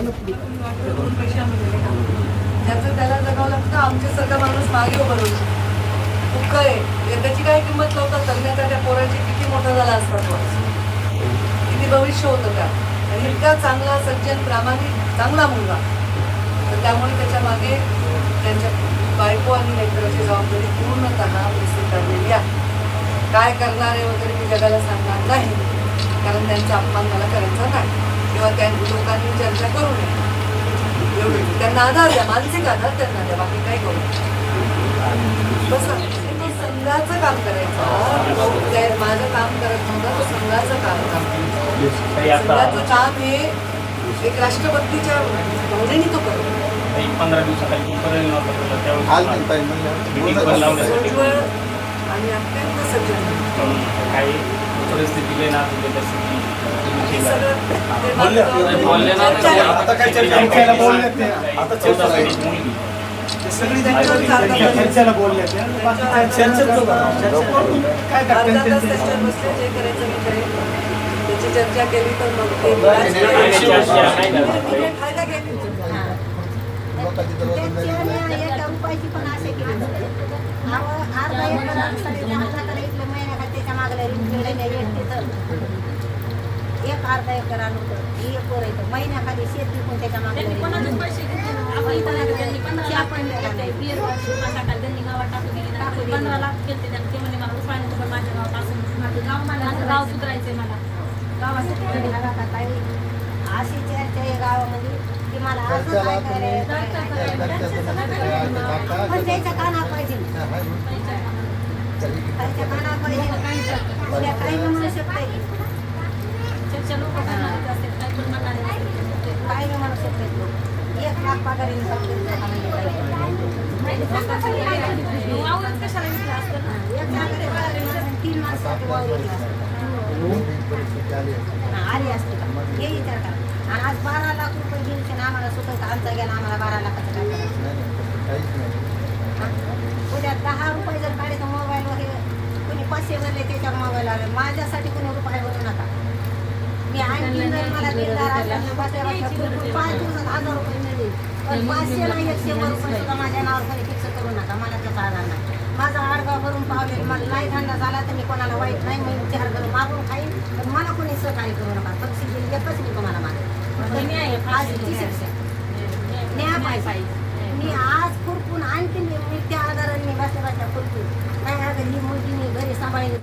जगवा त्याला जगावं लागतं आमचे आमच्यासारखा माणूस मागे उभं राहू शकतो त्याची काही किंमत लावतात? जगण्याचा त्या पोराची किती मोठा झाला असतात किती भविष्य होत त्या. आणि इतका चांगला सज्जन प्रामाणिक चांगला मुलगा. तर त्यामुळे त्याच्यामागे त्यांच्या बायको आणि लेकराची जबाबदारी पूर्णतः स्वीकारलेली आहे. काय करणार आहे वगैरे मी जगाला सांगणार नाही. कारण त्यांचा अपमान मला करायचा नाही. किंवा त्या लोक त्यांना आधार द्या मानसिक आधार त्यांना द्या बाकी काही करू नये. बस तो संघाचं काम करायचं. माझं काम करत नव्हतं तो संघाचं काम आता संघाचं काम हे एक राष्ट्रपतीच्या भावनेने तो करतो पंधरा दिवसाखाली आणि अत्यंत सज्जन पण काही परिस्थिती काही ना परिस्थिती हे सगळं ते बोलले. बाकी- बोलले ना चर्चा आहे. आता काय चर्चा? चर्चेला बोलले ते. आता चौदा वर्षाची मुलगी सगळी त्यांच्यावर चालतं त्यांच्या बसले. चर्चेला बोलले ते. बाकी काय चर्चेचं बघा. काय अर्धा करतात तास त्यांचे त्याच्यावर बसले जे करायचं मी करेन त्याची चर्चा केली तर मग ते नाही, चर्चा नाही करणार. तुम्ही फायदा घ्यायचा लोकांची दरवाजा त्यांची एका पण केली अर्धा एकर एकटीचं एक वर येतं महिन्याखाली शेत विकून त्याच्या त्यांनी पंधरा लाख पण त्यांनी. ते म्हणे मला पण माझ्या गावात असं माझं गाव मला माझं गाव सुधारायचंय मला गावासाठी अशी चर्चा आहे गावामध्ये की मला अजून काय करायचं पण त्याच्या काना पाहिजे पाहिजे उद्या काही म्हणू शकते की लोक करणारेच असतात, काही पण म्हणणारे काही नाही म्हणू शकते एक लाख पगार असतं ना? एक तीन माणसाची वावर आली असते का हे विचार करा आणि आज बारा लाख रुपये घेऊन आम्हाला सुचवतं आमचा गेला आम्हाला बारा लाखाचं काय करायचं हा? उद्या दहा रुपये जर काढायचं मोबाईल वगैरे कोणी पाचशे भरले त्याच्या मोबाईल आले. माझ्यासाठी कोणी रुपये भरू नका. मी आणखी मला दिलदार असेल ना बसल्या बसल्या फुल- पाच दिवसात हजार रुपये मिळतील. पण पाचशे नाही एक शंभर रुपये सुद्धा माझ्या नावावर कोणी फिक्स करू नका. मला त्याचा आधार नाही. माझा आडगाव भरून पावले. मला नाही धंदा झाला तर मी कोणाला वाईट नाही मी चार घर मागून खाईन. पण मला कोणी सहकार्य करू नका. पक्षी एकच मी तुम्हाला पण न्याय आहे, मागे फाशी आजची न्याय. पाहिजे. मी आज खुरपून find it.